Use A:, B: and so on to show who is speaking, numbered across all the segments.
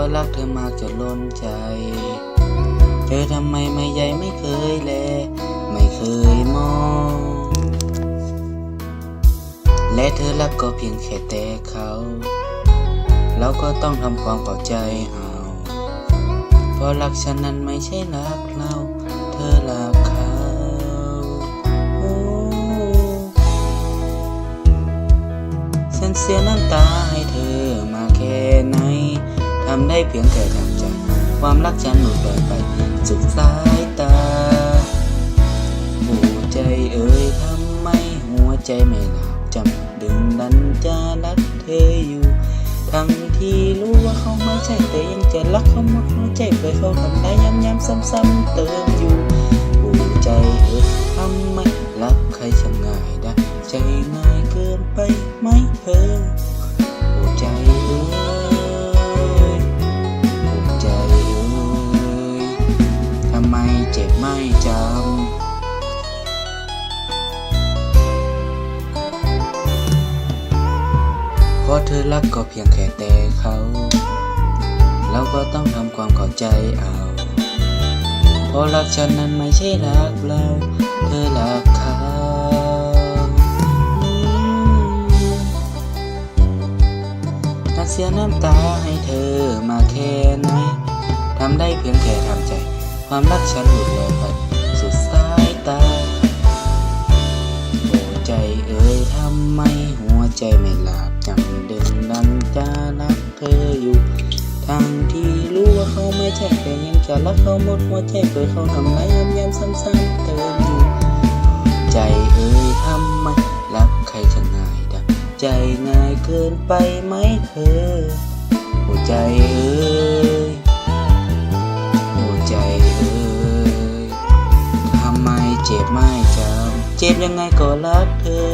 A: ็รักเธอมากจนล้นใจ เธอทำไมไม่ใหญ่ไม่เคยแล ไม่เคยมอง และเธอรักก็เพียงแค่แต่เขา เราก็ต้องทำความเข้าใจเอา เพราะรักฉันนั้นไม่ใช่รักเรา เธอรักำได้เพียงแค่ทำใจ ความรักฉันหลุดลอยไปสุดสายตาหัวใจเอ่ยทำไมหัวใจไม่หลับจำดึงดันจะรักเธออยู่ ทั้งที่รู้ว่าเขาไม่ใช่แต่ยังจะรักเขาหมดหัวใจเพื่อเขาทำได้ย้ำๆซ้ำๆเติมอยู่หัวใจเอ่ยทำไมรักใครช่างง่ายได้ใจง่ายเกินไปไหมเธอหัวใจเอ่ย ราะเธอรักก็เพียงแค่แต่เขาเราก็ต้องทำความเข้าใจเอาเพราะรักฉันนั้นไม่ใช่รักเรา เธอรักเขาอืมถ้าเสียน้ำตาให้เธอมาแค่ไหนทำได้เพียงแค่ทำใจ ความรักฉันหลุดลอยไป รักเขาหมดหัวใจเปิดเขาทำไรย้ำย้ำซ้ำๆเติมอยู่ใจเอ่ยทำไมรักใครจะง่ายดังใจง่ายเกินไปไหมเธอ หัวใจเอ่ยหัวใจเอ่ยทำไมเจ็บไม่จำเจ็บยังไงก็รักเธอ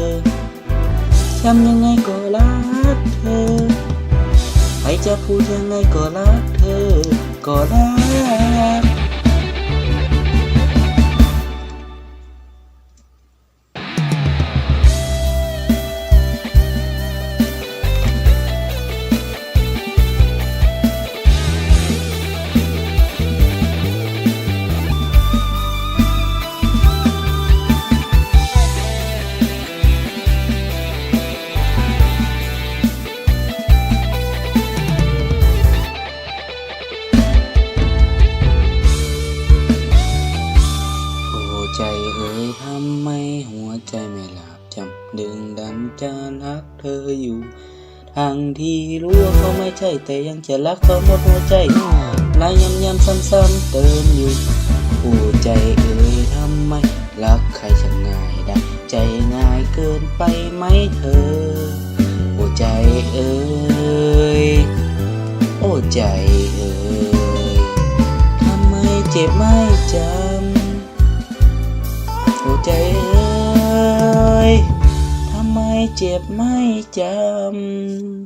A: ทำยังไงก็รักเธอใครจะพูดยังไงก็รักเธอ ก็รัก ใจไม่หลับจำดึงดันจะรักเธออยู่ทั้งที่รู้ว่าเขาไม่ใช่แต่ยังจะรักเขาหมดหัวใจลายย้ำย้ำซ้ำๆเติมอยู่หัวใจเอ่ยทำไม รักใครช่างง่ายได้ใจง่ายเกินไปไหมเธอหัวใจเอ่ยโอ้ใจเอ่ยทำไมเจ็บไม่จำหัวใจเอ่ย เจ็บไม่จำ